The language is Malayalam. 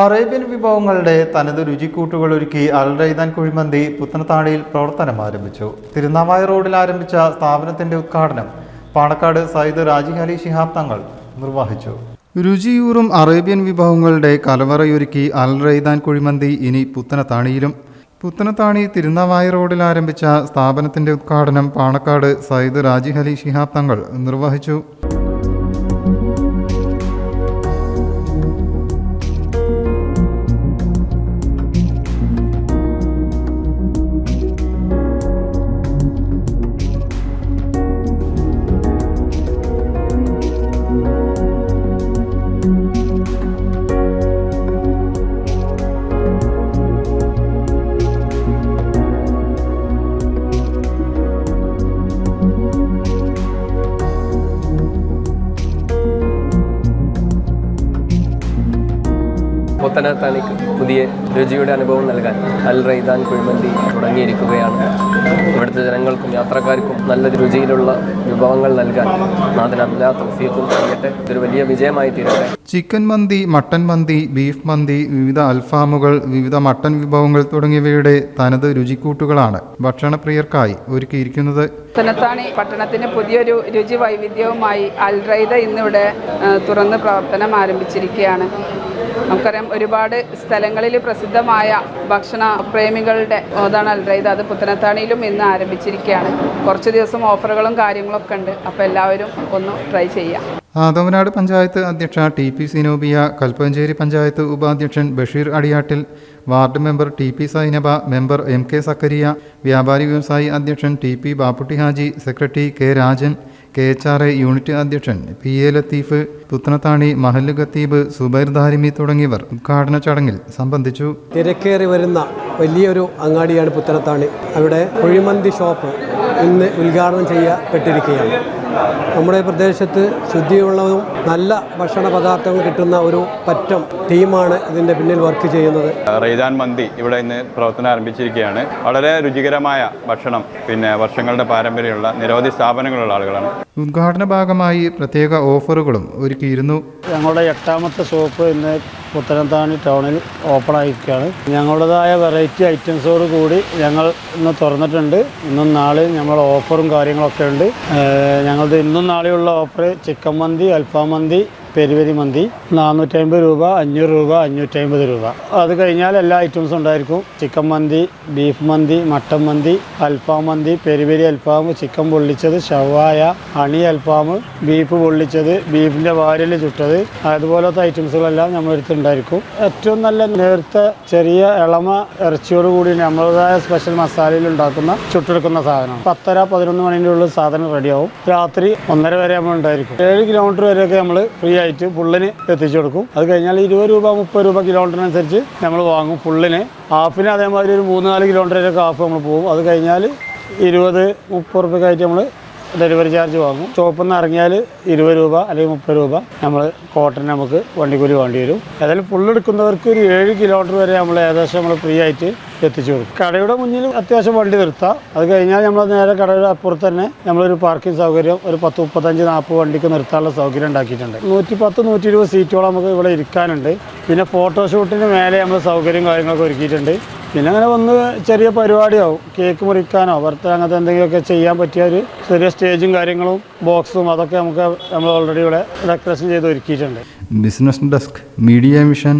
അറേബ്യൻ വിഭവങ്ങളുടെ തനത് രുചിക്കൂട്ടുകൾ ഒരുക്കി അൽ റൈദാൻ കുഴിമന്തി പുത്തനത്താണിയിൽ പ്രവർത്തനം ആരംഭിച്ചു. തിരുനാവായ റോഡിൽ ആരംഭിച്ച സ്ഥാപനത്തിന്റെ ഉദ്ഘാടനം പാണക്കാട് സയ്യിദ് രാജി ശിഹാബ് തങ്ങൾ നിർവഹിച്ചു. രുചിയൂറും അറേബ്യൻ വിഭവങ്ങളുടെ കലവറയൊരുക്കി അൽ റൈദാൻ കുഴിമന്തി ഇനി പുത്തനത്താണിയിലും. പുത്തനത്താണി തിരുനാവായ റോഡിൽ ആരംഭിച്ച സ്ഥാപനത്തിന്റെ ഉദ്ഘാടനം പാണക്കാട് സയ്യിദ് രാജി അലി ശിഹാബ് തങ്ങൾ നിർവഹിച്ചു. പുത്തനത്താണിക്ക് പുതിയ രുചിയുടെ അനുഭവം നൽകാൻ അൽ റൈദാൻ കുഴിമന്തി തുടങ്ങിയിരിക്കുകയാണ്. ഇവിടുത്തെ ജനങ്ങൾക്കും യാത്രക്കാർക്കും നല്ല രുചിയിലുള്ള വിഭവങ്ങൾ നൽകാൻ നാഥൻ അല്ലാ തൗഫീഖും ചെയ്യട്ടെ ഇതൊരു വലിയ വിജയമായി തീരട്ടെ. ചിക്കൻ മന്തി മട്ടൻ മന്തി ബീഫ് മന്തി വിവിധ അൽഫാമുകൾ വിവിധ മട്ടൻ വിഭവങ്ങൾ തുടങ്ങിയവയുടെ തനത് രുചിക്കൂട്ടുകളാണ് ഭക്ഷണപ്രിയർക്കായി ഒരുക്കിയിരിക്കുന്നത്. പുത്തനത്താണി പട്ടണത്തിന് പുതിയൊരു രുചി വൈവിധ്യവുമായി അൽറൈദ ഇന്നിവിടെ തുറന്ന് പ്രവർത്തനം ആരംഭിച്ചിരിക്കുകയാണ്. നമുക്കറിയാം ഒരുപാട് സ്ഥലങ്ങളിൽ പ്രസിദ്ധമായ ഭക്ഷണ പ്രേമികളുടെ ഇതാണ് അൽറൈദ അത് പുത്തനത്താണിയിലും ഇന്ന് ആരംഭിച്ചിരിക്കുകയാണ്. കുറച്ച് ദിവസം ഓഫറുകളും കാര്യങ്ങളൊക്കെ ഉണ്ട്. അപ്പോൾ എല്ലാവരും ഒന്ന് ട്രൈ ചെയ്യാം. ആദവനാട് പഞ്ചായത്ത് അധ്യക്ഷ ടി പി സിനോബിയ കൽപ്പഞ്ചേരി പഞ്ചായത്ത് ഉപാധ്യക്ഷൻ Basheer Adiyattil ward member T P Sainaba member M K Zakariya വ്യാപാരി വ്യവസായി അധ്യക്ഷൻ T P Bapputty Haji secretary K Rajan K H R A unit അധ്യക്ഷൻ പി എ ലത്തീഫ് പുത്തനത്താണി മഹല്ല് ഖത്തീബ് സുബൈർ ദാരിമി തുടങ്ങിയവർ ഉദ്ഘാടന ചടങ്ങിൽ സംബന്ധിച്ചു. തിരക്കേറി വരുന്ന വലിയൊരു അങ്ങാടിയാണ് പുത്തനത്താണി. അവിടെ കുഴിമന്തി ഷോപ്പ് ഇന്ന് ഉദ്ഘാടനം ചെയ്യപ്പെട്ടിരിക്കുകയാണ്. നമ്മുടെ പ്രദേശത്ത് ശുദ്ധിയുള്ളതും നല്ല ഭക്ഷണ പദാർത്ഥങ്ങൾ കിട്ടുന്ന ഒരു പറ്റം ടീമാണ് ഇതിന്റെ പിന്നിൽ വർക്ക് ചെയ്യുന്നത്. റൈദാൻ മന്തി ഇവിടെ ഇന്ന് പ്രവർത്തനം ആരംഭിച്ചിരിക്കുകയാണ്. വളരെ രുചികരമായ ഭക്ഷണം പിന്നെ വർഷങ്ങളുടെ പാരമ്പര്യമുള്ള നിരവധി സ്ഥാപനങ്ങളുള്ള ആളുകളാണ്. ഉദ്ഘാടന ഭാഗമായി പ്രത്യേക ഓഫറുകളും ഒരുക്കിയിരുന്നു. ഞങ്ങളുടെ എട്ടാമത്തെ ഷോപ്പ് ഇന്ന് പുത്തനത്താണി ടൗണിൽ ഓപ്പൺ ആയിരിക്കുകയാണ്. ഞങ്ങളുടേതായ വെറൈറ്റി ഐറ്റംസോട് കൂടി ഞങ്ങൾ ഇന്ന് തുറന്നിട്ടുണ്ട്. ഇന്നും നാളെയും ഞങ്ങൾ ഓഫറും കാര്യങ്ങളൊക്കെ ഉണ്ട്. ഏഹ് ഞങ്ങളുടെ ഇന്നും നാളെയുള്ള ഓഫർ ചിക്കൻ മന്തി അൽഫാം മന്തി പെരുവരി മന്തി നാനൂറ്റമ്പത് രൂപ അഞ്ഞൂറ് രൂപ അഞ്ഞൂറ്റമ്പത് രൂപ. അത് കഴിഞ്ഞാൽ എല്ലാ ഐറ്റംസും ഉണ്ടായിരിക്കും. ചിക്കൻ മന്തി ബീഫ് മന്തി മട്ടൻ മന്തി അൽഫാം മന്തി പെരുവരി അൽഫാം ചിക്കൻ പൊള്ളിച്ചത് ഷവായ അണി അൽഫാം ബീഫ് പൊള്ളിച്ചത് ബീഫിന്റെ വാരൽ ചുട്ടത് അതുപോലത്തെ ഐറ്റംസുകളെല്ലാം നമ്മൾ അടുത്തുണ്ടായിരിക്കും ഏറ്റവും നല്ല നേരത്തെ ചെറിയ ഇളമ ഇറച്ചിയോട് കൂടി നമ്മളുടേതായ സ്പെഷ്യൽ മസാലയിൽ ഉണ്ടാക്കുന്ന ചുട്ടെടുക്കുന്ന സാധനം പത്തര പതിനൊന്ന് മണിന്റെ ഉള്ളിൽ സാധനം റെഡിയാവും രാത്രി ഒന്നര വരെ നമ്മൾ ഉണ്ടായിരിക്കും. ഏഴ് കിലോമീറ്റർ വരെയൊക്കെ നമ്മൾ ഫ്രീ ആയിട്ട് ഫുള്ളിന് എത്തിച്ചു കൊടുക്കും. അത് കഴിഞ്ഞാൽ ഇരുപത് രൂപ മുപ്പത് രൂപ കിലോമീറ്ററിനനുസരിച്ച് നമ്മൾ വാങ്ങും ഫുള്ളിന് ഹാഫിന് അതേമാതിരി ഒരു മൂന്ന് നാല് കിലോമീറ്റർ ഹാഫ് നമ്മൾ പോകും. അത് കഴിഞ്ഞാൽ ഇരുപത് മുപ്പത് റുപ്യക്കായിട്ട് നമ്മൾ ഡെലിവറി ചാർജ് വാങ്ങും. ഷോപ്പിൽ നിന്ന് ഇറങ്ങിയാൽ ഇരുപത് രൂപ അല്ലെങ്കിൽ മുപ്പത് രൂപ നമ്മൾ കോട്ടൺ നമുക്ക് വണ്ടിക്കൂലി വേണ്ടി വരും. ഏതായാലും ഫുള്ളെടുക്കുന്നവർക്ക് ഒരു ഏഴ് കിലോമീറ്റർ വരെ നമ്മൾ ഏകദേശം നമ്മൾ ഫ്രീ ആയിട്ട് എത്തിച്ചു കൊടുക്കും. കടയുടെ മുന്നിൽ അത്യാവശ്യം വണ്ടി നിർത്താം. അത് കഴിഞ്ഞാൽ നമ്മൾ നേരെ കടയുടെ അപ്പുറത്ത് തന്നെ നമ്മളൊരു പാർക്കിംഗ് സൗകര്യം ഒരു പത്ത് മുപ്പത്തഞ്ച് നാൽപ്പത് വണ്ടിക്ക് നിർത്താനുള്ള സൗകര്യം ഉണ്ടാക്കിയിട്ടുണ്ട്. നൂറ്റി പത്ത് നൂറ്റി ഇരുപത് സീറ്റോളം നമുക്ക് ഇവിടെ ഇരിക്കാനുണ്ട്. പിന്നെ ഫോട്ടോഷൂട്ടിന് മേലെ നമ്മൾ സൗകര്യം കാര്യങ്ങളൊക്കെ ഒരുക്കിയിട്ടുണ്ട്. പിന്നെ അങ്ങനെ വന്ന് ചെറിയ പരിപാടിയാവും. കേക്ക് മുറിക്കാനോ ബർത്ത്ഡേ അങ്ങനത്തെ എന്തെങ്കിലുമൊക്കെ ചെയ്യാൻ പറ്റിയ ഒരു ചെറിയ സ്റ്റേജും കാര്യങ്ങളും ബോക്സും അതൊക്കെ നമുക്ക് നമ്മൾ ഓൾറെഡി ഇവിടെ ഡെക്കറേഷൻ ചെയ്ത് ഒരുക്കിയിട്ടുണ്ട്. Business desk media mission